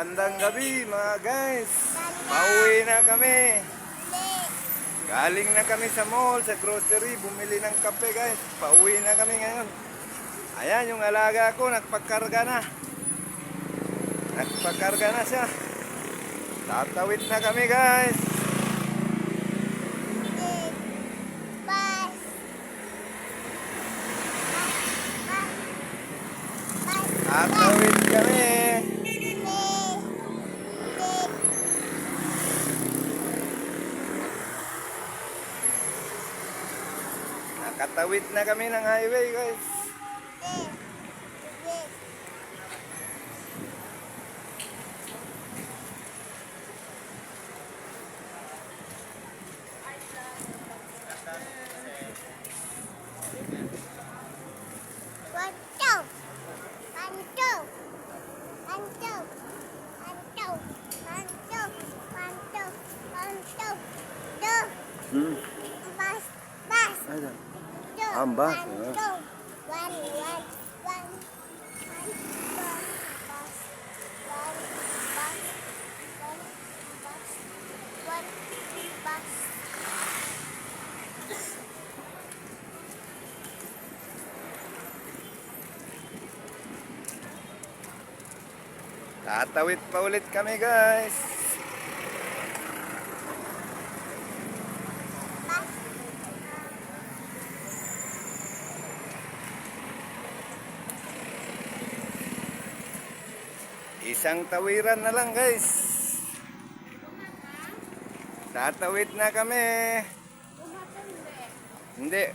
Magandang gabi mga guys. Pauwi na kami. Galing na kami sa mall, sa grocery, bumili ng kape guys. Pauwi na kami ngayon. Ayan yung alaga ko, nagpakarga na. Nagpakarga na siya. Tatawid na kami guys. Tatawid kami. Nakatawid na kami ng highway guys. Hmm. Bas, bas. Ayan. Bus, one, two. One, one, one. Tatawid pa ulit kami guys. Isang tawiran na lang guys. Tatawid na kami. Hindi.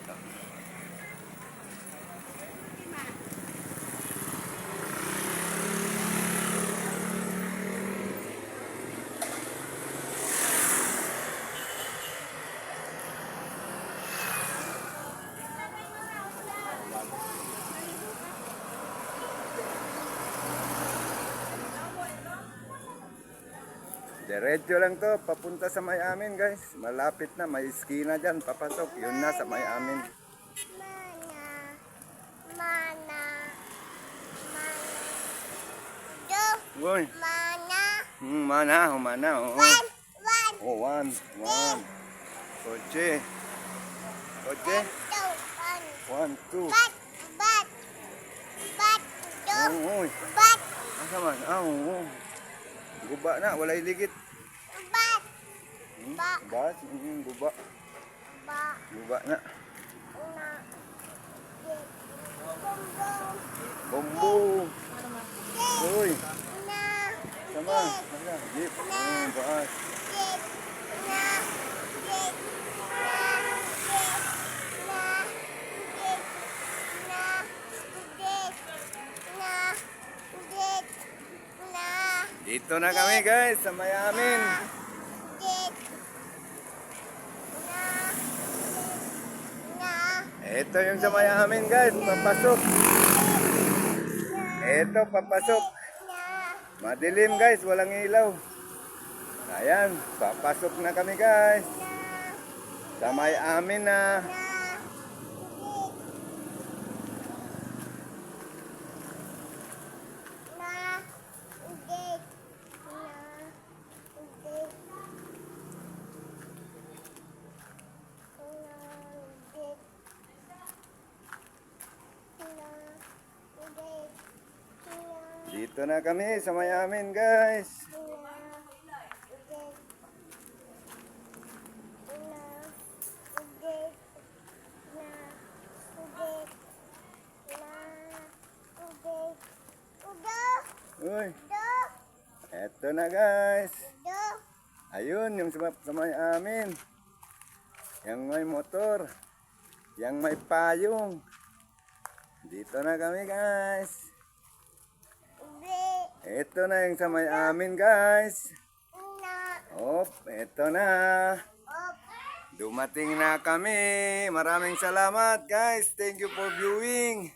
Diretso lang to, papunta sa may amin guys. Malapit na, may iskina dyan, papasok. Yun na sa may amin. Mana. Mana. Mana. Two. Uy, Mana. hmm, mana, oh, mana, oh. One, one. Oh, one, one. Kotse. Kotse. One, two, one. One, two. Bat, bat. Bat, two. Oh, uy. Bat, Asa man? Ah, oo. Guba na, walay ligit. bat. Hmm? Ba. Bas, hmm, guba. Ba, Guba na. na. Dit. Bumbong. Bombo. Uy, Na. sama. Asa? Jeep. Hmm, baas. Dit. Na. Dit. Na. Dit. Na. Dit. Na. Dit. Na. Dit. Na. Dito na kami guys, sa may amin. Dit. Na. Na. Ito yung sa may amin guys, papasok. Ito, papasok. Madilim guys, walang ilaw. Ayan, papasok na kami guys. Sa may amin na. Dito na kami sa may amin guys. Uy, eto na guys. Ayun, yung sa, sa may amin. Yung may motor. Yung may payong. Dito na kami guys. Ito na yung sa may amin guys. Op, eto na. Dumating na kami. Maraming salamat guys. Thank you for viewing.